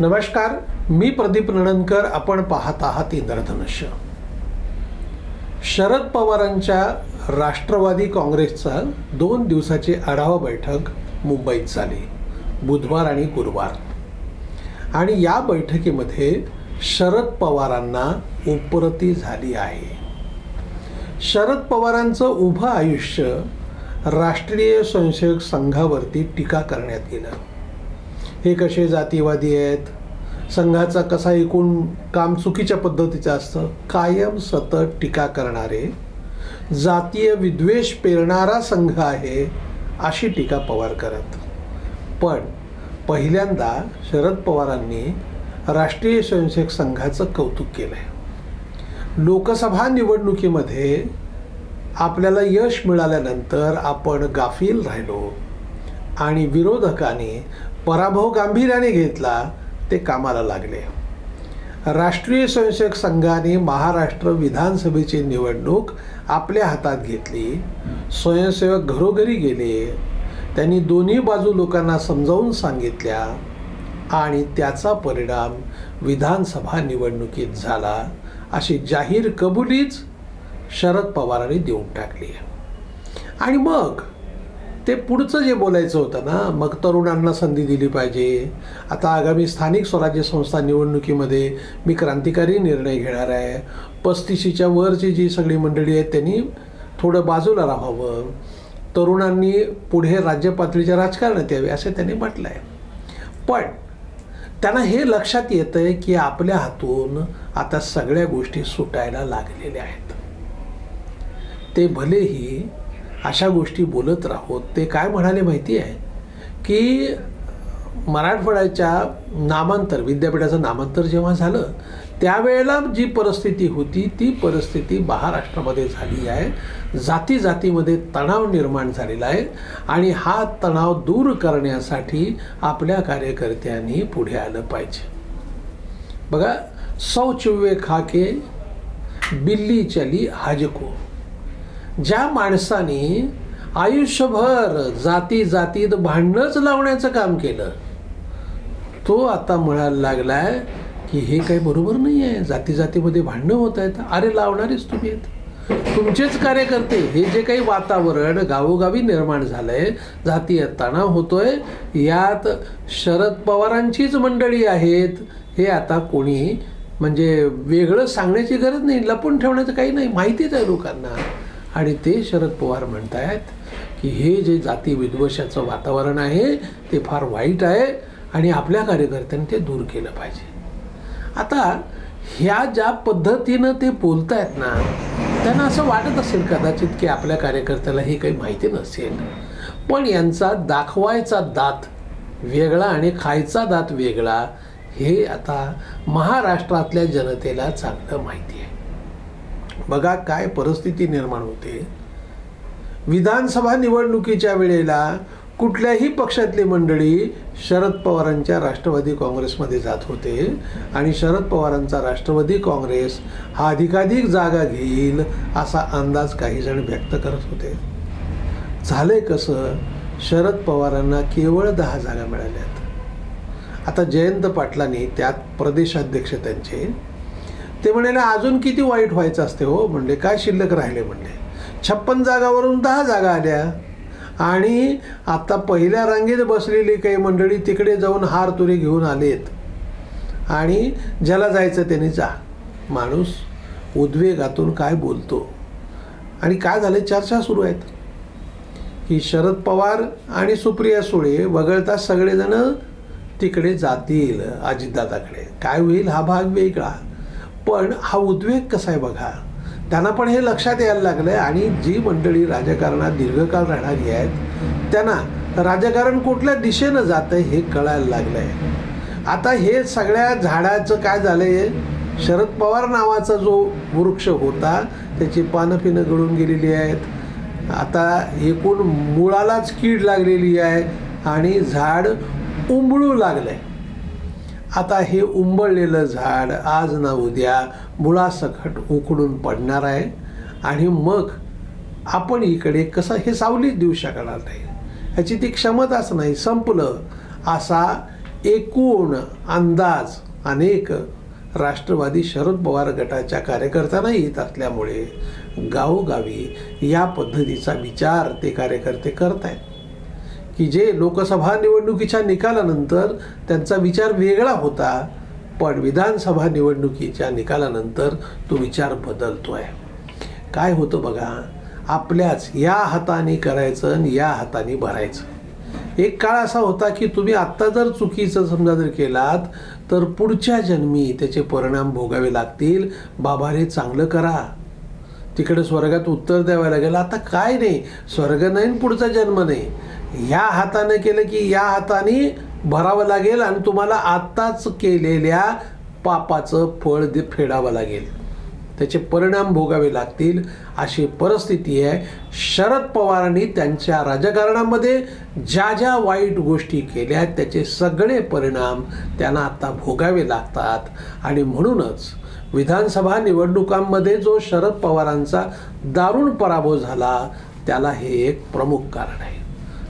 नमस्कार मी प्रदीप नणनकर आपण पाहत आहात इंद्रधनुष्य. शरद पवारांच्या राष्ट्रवादी काँग्रेसचा दोन दिवसाची आढावा बैठक मुंबईत झाली बुधवार आणि गुरुवार. आणि या बैठकीमध्ये शरद पवारांना उपरती झाली आहे. शरद पवारांचं उभं आयुष्य राष्ट्रीय स्वयंसेवक संघावरती टीका करण्यात गेलं हे कसे जातीवादी आहेत? संघाचा कसा एकूण काम चुकीच्या पद्धतीचं असतं? कायम सतत टीका करणारे जातीय विद्वेष पेरणारा संघ आहे अशी टीका पवार करत. पण पहिल्यांदा शरद पवारांनी राष्ट्रीय स्वयंसेवक संघाचं कौतुक केलं आहे लोकसभा निवडणुकीमध्ये आपल्याला यश मिळाल्यानंतर आपण गाफील राहिलो आणि विरोधकाने पराभव गांभीर्याने घेतला ते कामाला लागले. राष्ट्रीय स्वयंसेवक संघाने महाराष्ट्र विधानसभेची निवडणूक आपल्या हातात घेतली. स्वयंसेवक घरोघरी गेले. त्यांनी दोन्ही बाजू लोकांना समजावून सांगितल्या आणि त्याचा परिणाम विधानसभा निवडणुकीत झाला अशी जाहीर कबुलीच शरद पवारांनी देऊन टाकली. आणि मग ते पुढचं जे बोलायचं होतं ना मग तरुणांना संधी दिली पाहिजे. आता आगामी स्थानिक स्वराज्य संस्था निवडणुकीमध्ये मी क्रांतिकारी निर्णय घेणार आहे. पस्तीशीच्या वरची जी सगळी मंडळी आहेत त्यांनी थोडं बाजूला राहावं. तरुणांनी पुढे राज्य पातळीच्या राजकारणात यावे असे त्यांनी म्हटलं आहे पण त्यांना हे लक्षात येतं आहे की आपल्या हातून आता सगळ्या गोष्टी सुटायला लागलेल्या आहेत. ते भलेही अशा गोष्टी बोलत राहोत. ते काय म्हणाले माहिती आहे? की मराठवाड्याच्या नामांतर विद्यापीठाचं नामांतर जेव्हा झालं त्यावेळेला जी परिस्थिती होती ती परिस्थिती महाराष्ट्रामध्ये झाली आहे. जाती जातीमध्ये तणाव निर्माण झालेला आहे आणि हा तणाव दूर करण्यासाठी आपल्या कार्यकर्त्यांनी पुढे आलं पाहिजे. बघा सौ चुव्वे खाके बिल्ली चली हाजको. ज्या माणसाने आयुष्यभर जाती जातीत भांडणंच लावण्याचं काम केलं तो आता म्हणायला लागलाय की हे काही बरोबर नाही आहे जाती जातीमध्ये भांडणं होत आहेत. अरे लावणारेच तुम्ही आहेत. तुमचेच कार्यकर्ते. हे जे काही वातावरण गावोगावी निर्माण झालंय जातीय तणाव होतोय यात शरद पवारांचीच मंडळी आहेत. हे आता कोणी म्हणजे वेगळं सांगण्याची गरज नाही. लपून ठेवण्याचं काही नाही. माहितीच आहे लोकांना. आणि ते शरद पवार म्हणत आहेत की हे जे जाती विद्वेषाचं वातावरण आहे ते फार वाईट आहे आणि आपल्या कार्यकर्त्यांनी ते दूर केलं पाहिजे. आता ह्या ज्या पद्धतीनं ते बोलत आहेत ना त्यांना असं वाटत असेल कदाचित की आपल्या कार्यकर्त्याला हे काही माहिती नसेल. पण यांचा दाखवायचा दात वेगळा आणि खायचा दात वेगळा हे आता महाराष्ट्रातल्या जनतेला चांगलं माहिती आहे. बघा काय परिस्थिती निर्माण होते. विधानसभा निवडणुकीच्या वेळेला कुठल्याही पक्षातली मंडळी शरद पवारांच्या राष्ट्रवादी काँग्रेसमध्ये जात होते आणि शरद पवारांचा राष्ट्रवादी काँग्रेस हा अधिकाधिक जागा घेईल असा अंदाज काही जण व्यक्त करत होते. झालंय कसं? शरद पवारांना केवळ दहा जागा मिळाल्यात. आता जयंत पाटलांनी त्यात प्रदेशाध्यक्ष त्यांचे ते म्हणाले अजून किती वाईट व्हायचं असते हो? म्हणले काय शिल्लक राहिले? म्हणले छप्पन जागावरून दहा जागा आल्या. आणि आता पहिल्या रांगेत बसलेली काही मंडळी तिकडे जाऊन हार तुरे घेऊन आलेत. आणि ज्याला जायचं त्याने जा. माणूस उद्वेगातून काय बोलतो? आणि काय झाले चर्चा सुरू आहेत. की शरद पवार आणि सुप्रिया सुळे वगळता सगळेजण तिकडे जातील अजितदादाकडे काय होईल? हा भाग वेगळा. पण हा उद्वेग कसा आहे बघा? त्यांना पण हे लक्षात यायला लागलं आहे आणि जी मंडळी राजकारणात दीर्घकाळ राहणारी आहेत त्यांना राजकारण कुठल्या दिशेनं जातं आहे हे कळायला लागलं आहे आता हे सगळ्या झाडाचं काय झालं आहे शरद पवार नावाचा जो वृक्ष होता त्याची पानं पिनं गळून गेलेली आहेत. आता एकूण मुळालाच कीड लागलेली आहे आणि झाड उंबळू लागलं आहे आता हे उंबळलेलं झाड आज ना उद्या मुळासकट उकडून पडणार आहे. आणि मग आपण इकडे कसं हे सावलीच देऊ शकणार नाही. ह्याची ती क्षमताच नाही. संपलं. असा एकूण अंदाज अनेक राष्ट्रवादी शरद पवार गटाच्या कार्यकर्त्यांना येत असल्यामुळे गावोगावी या पद्धतीचा विचार ते कार्यकर्ते करत आहेत की जे लोकसभा निवडणुकीच्या निकालानंतर त्यांचा विचार वेगळा होता पण विधानसभा निवडणुकीच्या निकालानंतर तो विचार बदलतो आहे काय होतं बघा आपल्याच या हाताने करायचं आणि या हाताने भरायचं. एक काळ असा होता की तुम्ही आत्ता जर चुकीचं समजा जर केलात तर पुढच्या जन्मी त्याचे परिणाम भोगावे लागतील. बाबा रे चांगलं करा. तिकडे स्वर्गात उत्तर द्यावं लागेल. आता काय नाही स्वर्ग नाही आणि पुढचा जन्म नाही. ह्या हाताने केलं की या हाताने भरावं लागेल आणि तुम्हाला आत्ताच केलेल्या पापाचं फळ दे फेडावं लागेल. त्याचे परिणाम भोगावे लागतील. अशी परिस्थिती आहे. शरद पवारांनी त्यांच्या राजकारणामध्ये ज्या ज्या वाईट गोष्टी केल्या त्याचे सगळे परिणाम त्यांना आता भोगावे लागतात. आणि म्हणूनच विधानसभा निवडणुकांमध्ये जो शरद पवारांचा दारुण पराभव झाला त्याला हे एक प्रमुख कारण आहे.